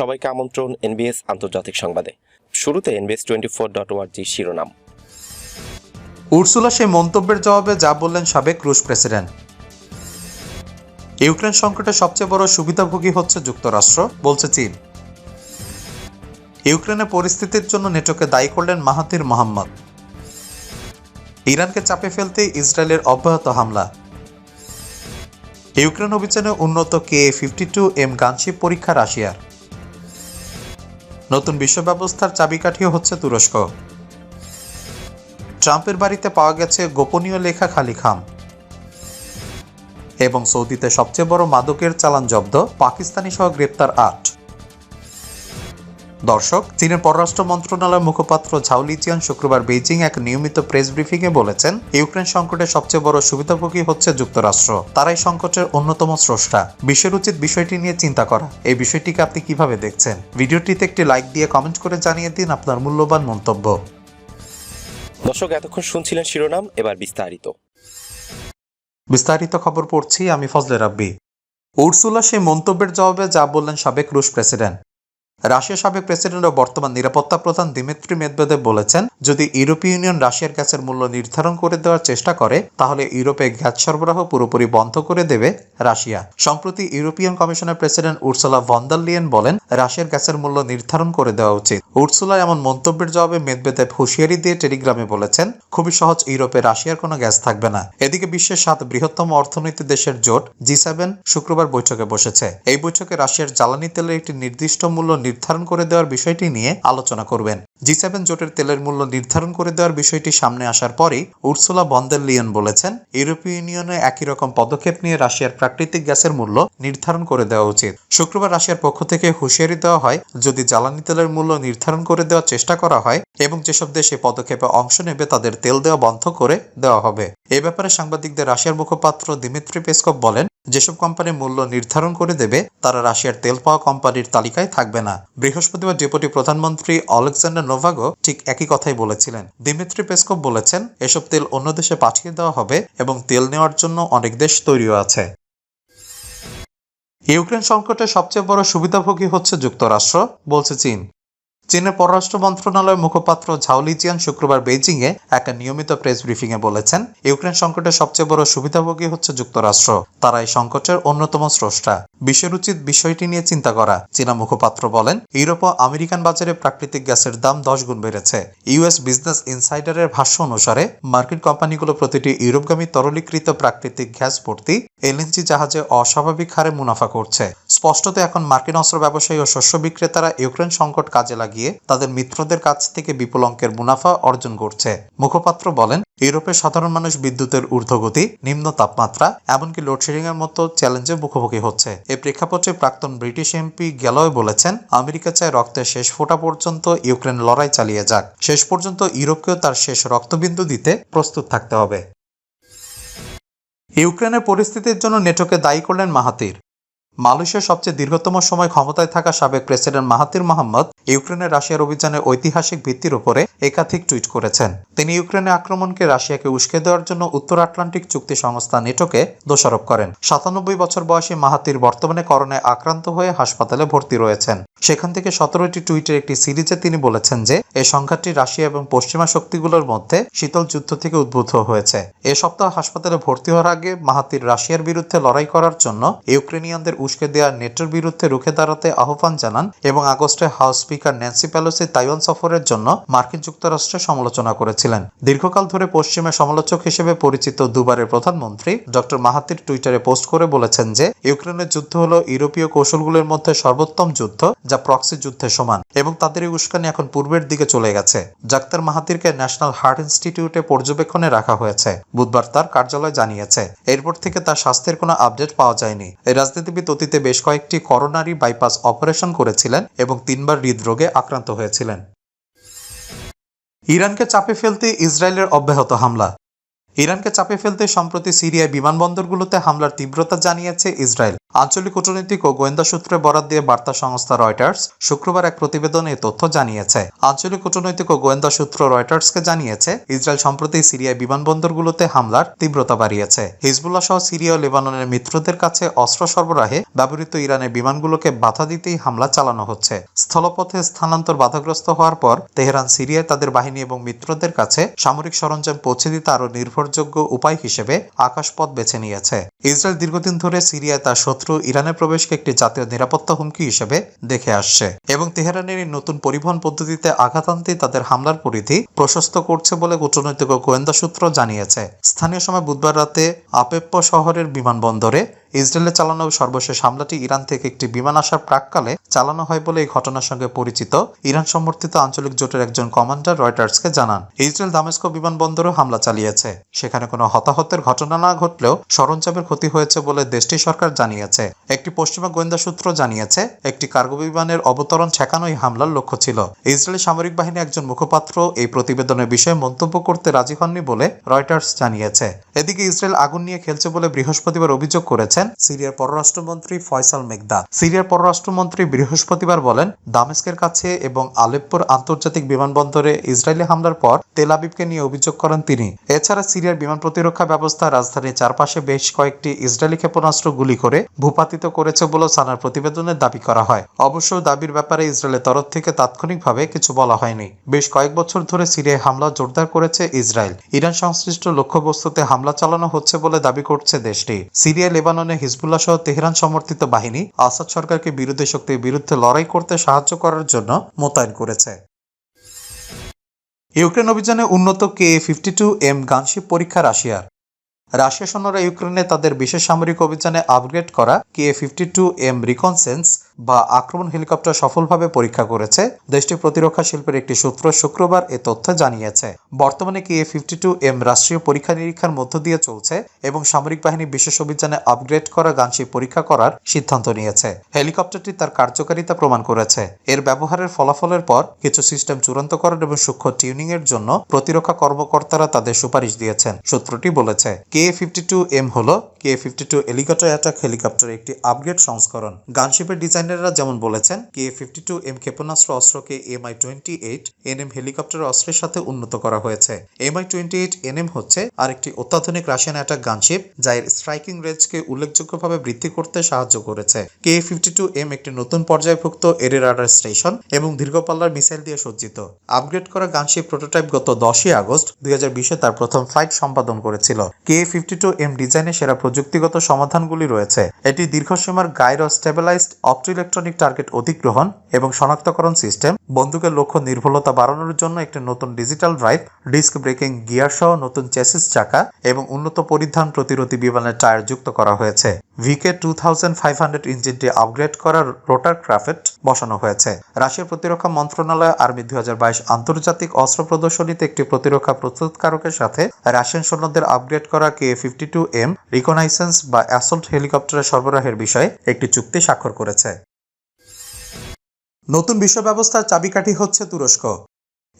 সবাইকে আমন্ত্রণ এনবিএস আন্তর্জাতিক সংবাদে। শুরুতে এনবিএস টোয়েন্টি ফোর ডট ওয়ার্জি শিরোনাম। উর্সুলা সেই মন্তব্যের জবাবে যা বললেন সাবেক রুশ প্রেসিডেন্ট। ইউক্রেন সংকটে সবচেয়ে বড় সুবিধাভোগী হচ্ছে যুক্তরাষ্ট্র, বলছে চীন। ইউক্রেনের পরিস্থিতির জন্য নেটোকে দায়ী করলেন মাহাতির মোহাম্মদ। ইরানকে চাপে ফেলতে ইসরায়েলের অব্যাহত হামলা। ইউক্রেন অভিযানে উন্নত K fifty two M gunship পরীক্ষা রাশিয়ার। নতুন বিশ্ব ব্যবস্থার চাবিকাঠি হচ্ছে তুরস্ক। ট্রাম্পের বাড়িতে পাওয়া গেছে গোপনীয় লেখা খালি খাম। এবং সৌদিতে সবচেয়ে বড় মাদকের চালান জব্দ পাকিস্তানি সহ গ্রেপ্তার আট। দর্শক চীনের পররাষ্ট্র মন্ত্রণালয়ের মুখপাত্র ঝাউলিচিয়ান শুক্রবার বেইজিং এক নিয়মিত প্রেস ব্রিফিংয়ে বলেছেন ইউক্রেন সংকটের সবচেয়ে বড় সুবিধাভোগী হচ্ছে যুক্তরাষ্ট্র। তারাই সংকটের অন্যতম স্রষ্টা। বিশ্বের উচিত বিষয়টি নিয়ে চিন্তা করা। এই বিষয়টিকে আপনি কীভাবে দেখছেন? ভিডিওটিতে একটি লাইক দিয়ে কমেন্ট করে জানিয়ে দিন আপনার মূল্যবান মন্তব্য। দর্শক এতক্ষণ শুনছিলেন শিরোনাম এবার বিস্তারিত। বিস্তারিত খবর পড়ছি আমি ফজলে রাব্বি। উর্সুলা সেই মন্তব্যের জবাবে যা বললেন সাবেক রুশ প্রেসিডেন্ট। রাশিয়ার সাবেক প্রেসিডেন্ট ও বর্তমান নিরাপত্তা প্রধান দিমিত্রি মেদভেদেব বলেছেন, যদি ইউরোপীয় ইউনিয়ন রাশিয়ার গ্যাসের মূল্য নির্ধারণ করে দেওয়ার চেষ্টা করে, তাহলে ইউরোপে গ্যাস সরবরাহ পুরোপুরি বন্ধ করে দেবে রাশিয়া। সম্প্রতি ইউরোপিয়ান কমিশনের প্রেসিডেন্ট উর্সুলা ভন্দার লিয়েন বলেন, রাশিয়ার গ্যাসের মূল্য নির্ধারণ করে দেওয়া উচিত। উর্সুলা এমন মন্তব্যের জবাবে মেদভেদেব হুঁশিয়ারি দিয়ে টেলিগ্রামে বলেছেন, খুবই সহজ, ইউরোপে রাশিয়ার কোনো গ্যাস থাকবে না। এদিকে বিশ্বের সাত বৃহত্তম অর্থনীতি দেশের জোট জি সেভেন শুক্রবার বৈঠকে বসেছে। এই বৈঠকে রাশিয়ার জ্বালানি তেলের একটি নির্দিষ্ট মূল্য নির্ধারণ করে দেওয়ার বিষয়টি নিয়ে আলোচনা করবেন। জি সেভেন জোটের তেলের মূল্য নির্ধারণ করে দেওয়ার বিষয়টি সামনে আসার পরেই উর্সুলা বন্দের লিয়ন বলেছেন, ইউরোপীয় ইউনিয়নে একই রকম পদক্ষেপ নিয়ে রাশিয়ার প্রাকৃতিক গ্যাসের মূল্য নির্ধারণ করে দেওয়া উচিত। শুক্রবার রাশিয়ার পক্ষ থেকে হুঁশিয়ারি দেওয়া হয়, যদি জ্বালানি তেলের মূল্য নির্ধারণ করে দেওয়ার চেষ্টা করা হয় এবং যেসব দেশ পদক্ষেপে অংশ নেবে তাদের তেল দেওয়া বন্ধ করে দেওয়া হবে। এ ব্যাপারে সাংবাদিকদের রাশিয়ার মুখপাত্র দিমিত্রি পেসকভ বলেন, যেসব কোম্পানি মূল্য নির্ধারণ করে দেবে, তারা রাশিয়ার তেল পাওয়া কোম্পানির তালিকায় থাকবে না। বৃহস্পতিবার ডেপুটি প্রধানমন্ত্রী অলেকজান্ডার নোভাগো ঠিক একই কথাই বলেছিলেন। দিমিত্রি পেসকভ বলেছেন, এসব তেল অন্য দেশে পাঠিয়ে দেওয়া হবে এবং তেল নেওয়ার জন্য অনেক দেশ তৈরিও আছে। ইউক্রেন সংকটে সবচেয়ে বড় সুবিধাভোগী হচ্ছে যুক্তরাষ্ট্র, বলছে চীন। চীনের পররাষ্ট্র মন্ত্রণালয়ের মুখপাত্র ঝাউলিজিয়ান শুক্রবার বেইজিংয়ে এক নিয়মিত প্রেস ব্রিফিংয়ে বলেছেন, ইউক্রেন সংকটের সবচেয়ে বড় সুবিধাভোগী হচ্ছে যুক্তরাষ্ট্র। তারা এই সংকটের অন্যতম স্রষ্টা। বিশ্বের উচিত বিষয়টি নিয়ে চিন্তা করা। চীনা মুখপাত্র বলেন, ইউরোপ ও আমেরিকান বাজারে প্রাকৃতিক গ্যাসের দাম দশ গুণ বেড়েছে। ইউএস বিজনেস ইনসাইডারের ভাষ্য অনুসারে, মার্কিন কোম্পানিগুলো প্রতিটি ইউরোপগামী তরলীকৃত প্রাকৃতিক গ্যাস ভর্তি এলএনজি জাহাজে অস্বাভাবিক হারে মুনাফা করছে। স্পষ্টত এখন মার্কিন অস্ত্র ব্যবসায়ী ও শস্য বিক্রেতারা ইউক্রেন সংকট কাজে লাগিয়ে তাদের মিত্রদের কাছ থেকে বিপুল অঙ্কের মুনাফা অর্জন করছে। মুখপাত্র বলেন ইউরোপের সাধারণ মানুষ বিদ্যুতের ঊর্ধ্বগতি, নিম্ন তাপমাত্রা, এমনকি লোডশেডিং এর মতো চ্যালেঞ্জে মুখোমুখি হচ্ছে। এই প্রেক্ষাপটে প্রাক্তন ব্রিটিশ এমপি গ্যালয় বলেছেন, আমেরিকা চায় রক্তের শেষ ফোঁটা পর্যন্ত ইউক্রেন লড়াই চালিয়ে যাক। শেষ পর্যন্ত ইউরোপকেও তার শেষ রক্তবিন্দু দিতে প্রস্তুত থাকতে হবে। ইউক্রেনের পরিস্থিতির জন্য নেটোকে দায়ী করলেন মাহাতির মালয়েশিয়ার সবচেয়ে দীর্ঘতম সময় ক্ষমতায় থাকা সাবেক প্রেসিডেন্ট মাহাতির মোহাম্মদ, ইউক্রেনের রাশিয়ার অভিযানের ঐতিহাসিক ভিত্তির উপরে একাধিক টুইট করেছেন। তিনি ইউক্রেনের আক্রমণকে রাশিয়াকে উস্কে দেওয়ার জন্য উত্তর আটলান্টিক চুক্তি সংস্থা নেটোকে দোষারোপ করেন। সাতানব্বই বছর বয়সী মাহাতির বর্তমানে করোনায় আক্রান্ত হয়ে হাসপাতালে ভর্তি রয়েছেন। সেখান থেকে সতেরোটি টুইটের একটি সিরিজে তিনি বলেছেন যে এই সংঘাতটি রাশিয়া এবং পশ্চিমা শক্তিগুলোর মধ্যে শীতল যুদ্ধ থেকে উদ্ভূত হয়েছে। এ সপ্তাহ হাসপাতালে ভর্তি হওয়ার আগে মাহাতির রাশিয়ার বিরুদ্ধে লড়াই করার জন্য ইউক্রেনিয়ানদের উস্কে দেওয়া নেটোর বিরুদ্ধে রুখে দাঁড়াতে আহ্বান জানান এবং আগস্টে House Speaker Nancy Pelosi Taiwan সফরের জন্য মার্কিন যুক্তরাষ্ট্রের সমালোচনা করেছিলেন। দীর্ঘকাল ধরে পশ্চিমা সমালোচক হিসেবে পরিচিত দুবারের প্রধানমন্ত্রী ডক্টর মাহাতির টুইটারে পোস্ট করে বলেছেন যে, ইউক্রেনের যুদ্ধ হলো ইউরোপীয় কৌশলগুলোর মধ্যে সর্বোত্তম যুদ্ধ যা প্রক্সি যুদ্ধের সমান এবং তাদের এই উস্কানি এখন পূর্বের দিকে চলে গেছে। ডাক্তার মাহাতিরকে ন্যাশনাল হার্ট ইনস্টিটিউটে পর্যবেক্ষণে রাখা হয়েছে। বুধবার তার কার্যালয় জানিয়েছে, এরপর থেকে তার স্বাস্থ্যের কোনো আপডেট পাওয়া যায়নি। এই রাজনীতিবিদ অতীতে বেশ কয়েকটি করোনারি বাইপাস অপারেশন করেছিলেন এবং তিনবার হৃদরোগে আক্রান্ত হয়েছিলেন। ইরানকে চাপে ফেলতে ইসরায়েলের অব্যাহত হামলা। ইরানকে চাপে ফেলতে সম্প্রতি সিরিয়ায় বিমানবন্দরগুলোতে হামলার তীব্রতা জানিয়েছে ইসরায়েল। আঞ্চলিক কূটনৈতিক ও গোয়েন্দা সূত্রে বরাদ দিয়ে বার্তা সংস্থা রয়টার্স শুক্রবার এক প্রতিবেদনে তথ্য জানিয়েছে। আঞ্চলিক কূটনৈতিক ও গোয়েন্দা সূত্র রয়টার্সকে জানিয়েছে, ইসরায়েল সম্প্রতি সিরিয়ায় বিমানবন্দরগুলোতে হামলার তীব্রতা বাড়িয়েছে। হিজবুল্লাহ সহ সিরিয়া ও লেবাননের মিত্রদের কাছে অস্ত্র সরবরাহে ব্যবহৃত ইরানের বিমানগুলোকে বাধা দিতেই হামলা চালানো হচ্ছে। স্থলপথে স্থানান্তর বাধাগ্রস্ত হওয়ার পর তেহরান, সিরিয়ায় তাদের বাহিনী এবং মিত্রদের কাছে সামরিক সরঞ্জাম পৌঁছে দিতে আরও নির্ভরযোগ্য উপায় হিসেবে আকাশপথ বেছে নিয়েছে। ইসরায়েল দীর্ঘদিন ধরে সিরিয়ায় তার শত্রু ইরানের প্রবেশকে একটি জাতীয় নিরাপত্তা হুমকি হিসেবে দেখে আসছে এবং তেহরানের এই নতুন পরিবহন পদ্ধতিতে আঘাত আনতে তাদের হামলার পরিধি প্রশস্ত করছে বলে কূটনৈতিক গোয়েন্দা সূত্র জানিয়েছে। স্থানীয় সময় বুধবার রাতে আপেপ্প শহরের বিমানবন্দরে ইসরায়েলে চালানো সর্বশেষ হামলাটি ইরান থেকে একটি বিমান আসার প্রাককালে চালানো হয় বলে এই ঘটনার সঙ্গে পরিচিত। ইরান সমর্থিত আঞ্চলিক জোটের একজন কমান্ডার রয়টার্সকে জানান, ইসরায়েল দামেস্কো বিমানবন্দরেও হামলা চালিয়েছে। সেখানে কোনো হতাহতের ঘটনা না ঘটলেও সরঞ্জামের ক্ষতি হয়েছে বলে দেশটি সরকার জানিয়েছে। একটি পশ্চিমা গোয়েন্দা সূত্র জানিয়েছে, একটি কার্গো বিমানের অবতরণ ঠেকানোই হামলার লক্ষ্য ছিল। ইসরায়েলি সামরিক বাহিনী একজন মুখপাত্র এই প্রতিবেদনের বিষয়ে মন্তব্য করতে রাজি হননি বলে রয়টার্স জানিয়েছে। এদিকে ইসরায়েল আগুন নিয়ে খেলছে বলে বৃহস্পতিবার অভিযোগ করেছেন সিরিয়ার পররাষ্ট্রমন্ত্রী ফয়সাল মেগদাদ সিরিয়ার পররাষ্ট্রমন্ত্রী বৃহস্পতিবার বলেন, দামেস্কের কাছে এবং আলেপ্পোর আন্তর্জাতিক বিমানবন্দরে ইসরায়েলি হামলার পর তেল আবিবকে নিয়ে অভিযোগ করেন তিনি। এছাড়া সিরিয়ার বিমান প্রতিরক্ষা ব্যবস্থা রাজধানীর চারপাশে বেশ কয়েকটি ইসরায়েলি ক্ষেপণাস্ত্র গুলি করে ভূপাতিত করেছে বলে সানার প্রতিবেদনে দাবি করা হয়। অবশ্য দাবির ব্যাপারে ইসরায়েলের তরফ থেকে তাৎক্ষণিকভাবে কিছু বলা হয়নি। বেশ কয়েক বছর ধরে সিরিয়ায় হামলা জোরদার করেছে ইসরায়েল। ইরান সংশ্লিষ্ট লক্ষ্যবস্তুতে হামলা চালানো হচ্ছে বলে দাবি করছে দেশটি। সিরিয়া লেবাননে হিজবুল্লাহ সহ তেহরান সমর্থিত বাহিনী আসাদ সরকারকে বিরোধী শক্তির বিরুদ্ধে লড়াই করতে সাহায্য করার জন্য মোতায়েন করেছে। ইউক্রেন অভিযানে উন্নত K fifty two M gunship পরীক্ষা রাশিয়ার। রাশিয়া সৈন্যরা ইউক্রেনে তাদের বিশেষ সামরিক অভিযানে আপগ্রেড করা K fifty two M reconnaissance বা আক্রমণ হেলিকপ্টার সফলভাবে পরীক্ষা করেছে। দেশটির প্রতিরক্ষা শিল্পের একটি সূত্র শুক্রবার এ তথ্য জানিয়েছে। বর্তমানে কে ফিফটি টু এম রাষ্ট্রীয় পরীক্ষা নিরীক্ষার মধ্য দিয়ে চলছে এবং সামরিক বাহিনী বিশেষ অভিযানে আপগ্রেড করা গানশিপ পরীক্ষা করার সিদ্ধান্ত নিয়েছে। হেলিকপ্টারটি তার কার্যকারিতা প্রমাণ করেছে। এর ব্যবহারের ফলাফলের পর কিছু সিস্টেম চূড়ান্ত করার এবং সূক্ষ্ম টিউনিং এর জন্য প্রতিরক্ষা কর্মকর্তারা তাদের সুপারিশ দিয়েছেন, সূত্রটি বলেছে। কে ফিফটি টু এম হল K fifty two helicopter attack হেলিকপ্টারের একটি আপগ্রেড সংস্করণ। গানশিপের ডিজাইনাররা যেমন বলেছেন কে ফিফটি টু এম ক্ষেপণাস্ত্র অস্ত্রকে M I twenty eight NM helicopter অস্ত্রের সাথে উন্নত করা হয়েছে। M I twenty eight N M হচ্ছে আরেকটি অত্যাধুনিক রাশিয়ান অ্যাটাক গানশিপ যা এর স্ট্রাইকিং রেঞ্জকে উল্লেখযোগ্যভাবে বৃদ্ধি করতে সাহায্য করেছে। কে ফিফটি টু এম একটি নতুন পর্যায়ভুক্ত এর রাডার স্টেশন এবং দীর্ঘপাল্লার মিসাইল দিয়ে সজ্জিত। আপগ্রেড করা গানশিপ প্রোটোটাইপ গত দশই আগস্ট দুই হাজার বিশে তার প্রথম ফ্লাইট সম্পাদন করেছিল। কে ফিফটি এম ডিজাইনে সেরা প্রযুক্তিগত সমাধানগুলি রয়েছে। এটি দীর্ঘসীমার গাইরো স্টেবিলাইজড অপটো ইলেকট্রনিক টার্গেট অধিগ্রহণ এবং শনাক্তকরণ সিস্টেম, বন্দুকের লক্ষ্য নির্ভুলতা বাড়ানোর জন্য একটি নতুন digital drive, disc braking gear সহ নতুন চেসিস চাকা এবং উন্নত পরিধান প্রতিরোধী বিমানের টায়ার যুক্ত করা হয়েছে। VK two thousand five hundred ইঞ্জিনটি upgrade করার রোটার ক্রাফেট বসানো হয়েছে। রাশিয়ার প্রতিরক্ষা মন্ত্রণালয় আর্মি দুই হাজার বাইশ আন্তর্জাতিক অস্ত্র প্রদর্শনীতে একটি প্রতিরক্ষা প্রস্তুতকারকের সাথে রাশিয়ান সৈন্যদের আপগ্রেড করা K fifty two M reconnaissance বা অ্যাসল্ট হেলিকপ্টারের সরবরাহের বিষয়ে একটি চুক্তি স্বাক্ষর করেছে। নতুন বিশ্ব ব্যবস্থার চাবিকাঠি হচ্ছে তুরস্ক।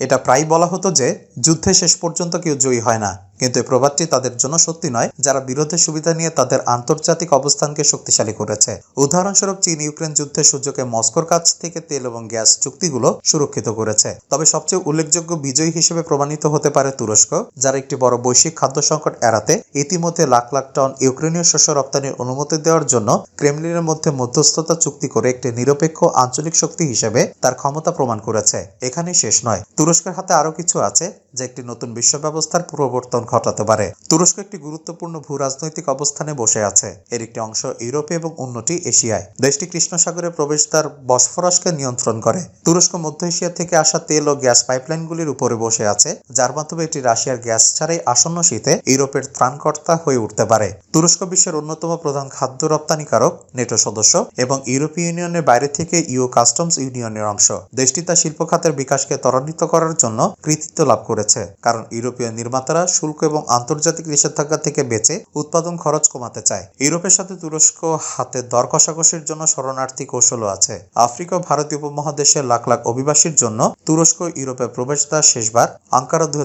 এটা প্রায় বলা হতো যে, যুদ্ধে শেষ পর্যন্ত কেউ জয়ী হয় না। কিন্তু এই প্রবাদটি তাদের জন্য সত্যি নয়, যারা বিরোধের সুবিধা নিয়ে তাদের আন্তর্জাতিক অবস্থানকে শক্তিশালী করেছে। উদাহরণস্বরূপ চীন, ইউক্রেন যুদ্ধের সুযোগে মস্কোর কাছ থেকে তেল এবং গ্যাস চুক্তিগুলো সুরক্ষিত করেছে। তবে সবচেয়ে উল্লেখযোগ্য বিজয়ী হিসেবে প্রমাণিত হতে পারে তুরস্ক, যারা একটি বড় বৈশ্বিক খাদ্য সংকট এড়াতে ইতিমধ্যে লাখ লাখ টন ইউক্রেনীয় শস্য রপ্তানির অনুমতি দেওয়ার জন্য ক্রেমলিনের মধ্যে মধ্যস্থতা চুক্তি করে একটি নিরপেক্ষ আঞ্চলিক শক্তি হিসেবে তার ক্ষমতা প্রমাণ করেছে। এখানে শেষ নয়। তুরস্কের হাতে আরও কিছু আছে যা একটি নতুন বিশ্ব ব্যবস্থার পূর্ববর্তন ঘটাতে পারে। তুরস্ক একটি গুরুত্বপূর্ণ ভূ রাজনৈতিক অবস্থানে বসে আছে। এর একটি অংশ ইউরোপে এবং অন্যটি এশিয়ায়। দেশটি কৃষ্ণ সাগরে প্রবেশদ্বার বসফরাসকে নিয়ন্ত্রণ করে। তুরস্ক মধ্য এশিয়া থেকে আসা তেল ও গ্যাস পাইপলাইনগুলির উপরে বসে আছে, যার মাধ্যমে এটি রাশিয়ার গ্যাস ছাড়াই আসন্ন শীতে ইউরোপের ত্রাণকর্তা হয়ে উঠতে পারে। তুরস্ক বিশ্বের অন্যতম প্রধান খাদ্য রপ্তানিকারক, নেটো সদস্য, এবং ইউরোপীয় ইউনিয়নের বাইরে থেকে ইউ কাস্টমস ইউনিয়নের অংশ। দেশটি তার শিল্প খাতের বিকাশকে ত্বরান্বিত করার জন্য কৃতিত্ব লাভ করেছে, কারণ ইউরোপীয় নির্মাতারা শুল্ক এবং আন্তর্জাতিক নিষেধাজ্ঞা থেকে বেঁচে উৎপাদন খরচ কমাতে চায়। ইউরোপের সাথে তুরস্ক হাতে দর কষাকষির জন্য শরণার্থী কৌশলও আছে। আফ্রিকা ভারতীয় উপমহাদেশের লাখ লাখ অভিবাসীর জন্য তুরস্ক ইউরোপে প্রবেশ দেওয়ার শেষবার, আঙ্কারা দু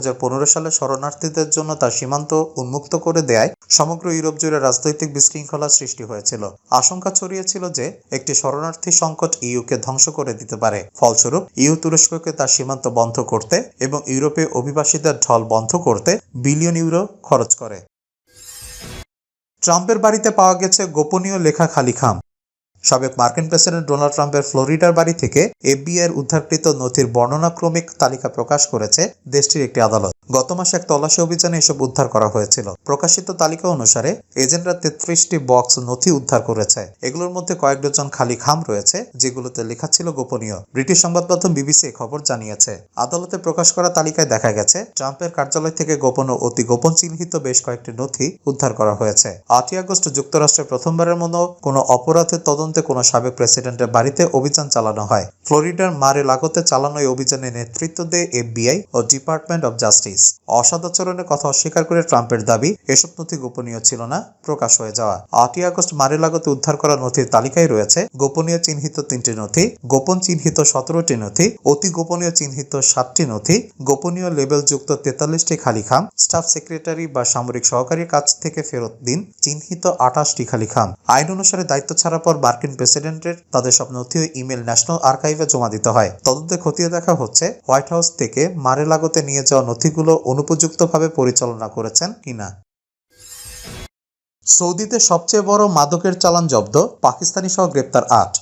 সালে শরণার্থীদের জন্য তার সীমান্ত উন্মুক্ত করে দেয় সমগ্র ইউরোপ জুড়ে রাজনৈতিক বিশৃঙ্খলা সৃষ্টি হয়েছিল। আশঙ্কা ছড়িয়েছিল যে একটি শরণার্থী সংকট ইউকে ধ্বংস করে দিতে পারে। ফলস্বরূপ ইউ তুরস্ককে তার সীমান্ত বন্ধ করতে এবং ইউরোপে অভিবাসীদের ঢল বন্ধ করতে বিলিয়ন ইউরো খরচ করে। ট্রাম্পের বাড়িতে পাওয়া গেছে গোপনীয় লেখা খালি খাম। সাবেক মার্কিন প্রেসিডেন্ট ডোনাল্ড ট্রাম্পের ফ্লোরিডার বাড়ি থেকে এফবিআই উদ্ধারকৃত নথির বর্ণনাক্রমিক তালিকা প্রকাশ করেছে দেশটির একটি আদালত। গত মাসে এক তল্লাশি অভিযানে এসব উদ্ধার করা হয়েছিল। প্রকাশিত তালিকা অনুসারে, এজেন্টরা তেত্রিশটি বক্স নথি উদ্ধার করেছে। এগুলোর মধ্যে কয়েক ডজন খালি খাম রয়েছে, যেগুলোতে লেখা ছিল গোপনীয়। ব্রিটিশ সংবাদ মাধ্যম বিবিসি খবর জানিয়েছে। আদালতে প্রকাশ করা তালিকায় দেখা গেছে, ট্রাম্পের কার্যালয় থেকে গোপন ও অতি গোপন চিহ্নিত বেশ কয়েকটি নথি উদ্ধার করা হয়েছে। আটই আগস্ট যুক্তরাষ্ট্রে প্রথমবারের মতো কোনো অপরাধের তদন্তে কোনো সাবেক প্রেসিডেন্টের বাড়িতে অভিযান চালানো হয়। ফ্লোরিডার মারে লাগোতে চালানো এই অভিযানে নেতৃত্ব দেয় এফবিআই ও ডিপার্টমেন্ট অব জাস্টিস। অসদাচরণের কথা অস্বীকার করে ট্রাম্পের দাবি, এসব নথি গোপনীয় ছিল না, প্রকাশ হয়ে যাওয়া। আটই আগস্ট মারে লাগোতে উদ্ধার করা নথির তালিকায় রয়েছে গোপনীয় চিহ্নিত তিনটি নথি, গোপন চিহ্নিত সতেরোটি নথি, অতি গোপনীয় চিহ্নিত সাতটি নথি, গোপনীয় লেবেলযুক্ত তেতাল্লিশটি খালি খাম স্টাফ সেক্রেটারি বা সামরিক সহকারীর কাছ থেকে ফেরত দিন, চিহ্নিত আঠাশটি খালি খাম আইন অনুসারে দায়িত্ব ছাড়ার পর মার্কিন প্রেসিডেন্টের তাদের সব নথি ও ইমেল ন্যাশনাল আর্কাইভে জমা দিতে হয়। তদন্তে খতিয়ে দেখা হচ্ছে, হোয়াইট হাউস থেকে মারে লাগোতে নিয়ে যাওয়া নথিগুলো অনুপযুক্তভাবে পরিচালনা করেছেন কিনা। সৌদিতে সবচেয়ে বড় মাদকের চালান জব্দ পাকিস্তানি সহ গ্রেপ্তার আট।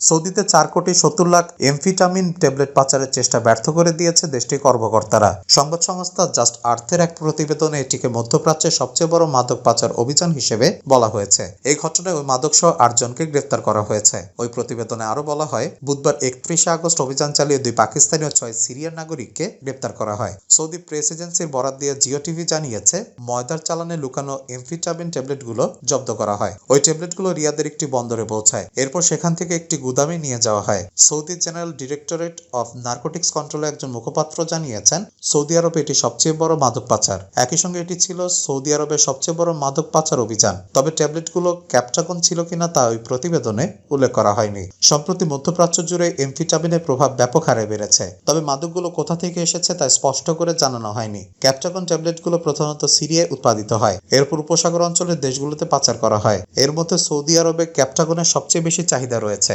সৌদিতে চার কোটি সত্তর লাখ এমফিটামিন ট্যাবলেট পাচারের চেষ্টা ব্যর্থ করে দিয়েছে দেশটির কর্মকর্তারা। সংবাদ সংস্থা জাস্ট আর্থের এক প্রতিবেদনে এটিকে মধ্যপ্রাচ্যের সবচেয়ে বড় মাদক পাচার অভিযান হিসেবে বলা হয়েছে। এই ঘটনায় ওই মাদক সহ আটজনকে গ্রেফতার করা হয়েছে। ওই প্রতিবেদনে আরও বলা হয়, বুধবার একত্রিশে আগস্ট অভিযান চালিয়ে দুই পাকিস্তানি ও ছয় সিরিয়ার নাগরিককে গ্রেপ্তার করা হয়। সৌদি প্রেস এজেন্সির বরাদ দিয়ে জিও টিভি জানিয়েছে, ময়দার চালানে লুকানো এমফিটামিন ট্যাবলেটগুলো জব্দ করা হয়। ওই ট্যাবলেটগুলো রিয়াদের একটি বন্দরে পৌঁছায়। এরপর সেখান থেকে একটি গুদামে নিয়ে যাওয়া হয়। Saudi general directorate of narcotics কন্ট্রোলের একজন মুখপাত্র জানিয়েছেন, সৌদি আরবে এটি সবচেয়ে বড় মাদক পাচার। একই সঙ্গে এটি ছিল সৌদি আরবের সবচেয়ে বড় মাদক পাচার অভিযান। তবে ট্যাবলেটগুলো ক্যাপটাগন ছিল কিনা তা ওই প্রতিবেদনে উল্লেখ করা হয়নি। সম্প্রতি মধ্যপ্রাচ্য জুড়ে এমফিটামিনের প্রভাব ব্যাপক হারে বেড়েছে। তবে মাদকগুলো কোথা থেকে এসেছে তা স্পষ্ট করে জানানো হয়নি। ক্যাপটাগন ট্যাবলেটগুলো প্রধানত সিরিয়ায় উৎপাদিত হয়। এরপর উপসাগর অঞ্চলের দেশগুলোতে পাচার করা হয়। এর মধ্যে সৌদি আরবে ক্যাপটাগনের সবচেয়ে বেশি চাহিদা রয়েছে।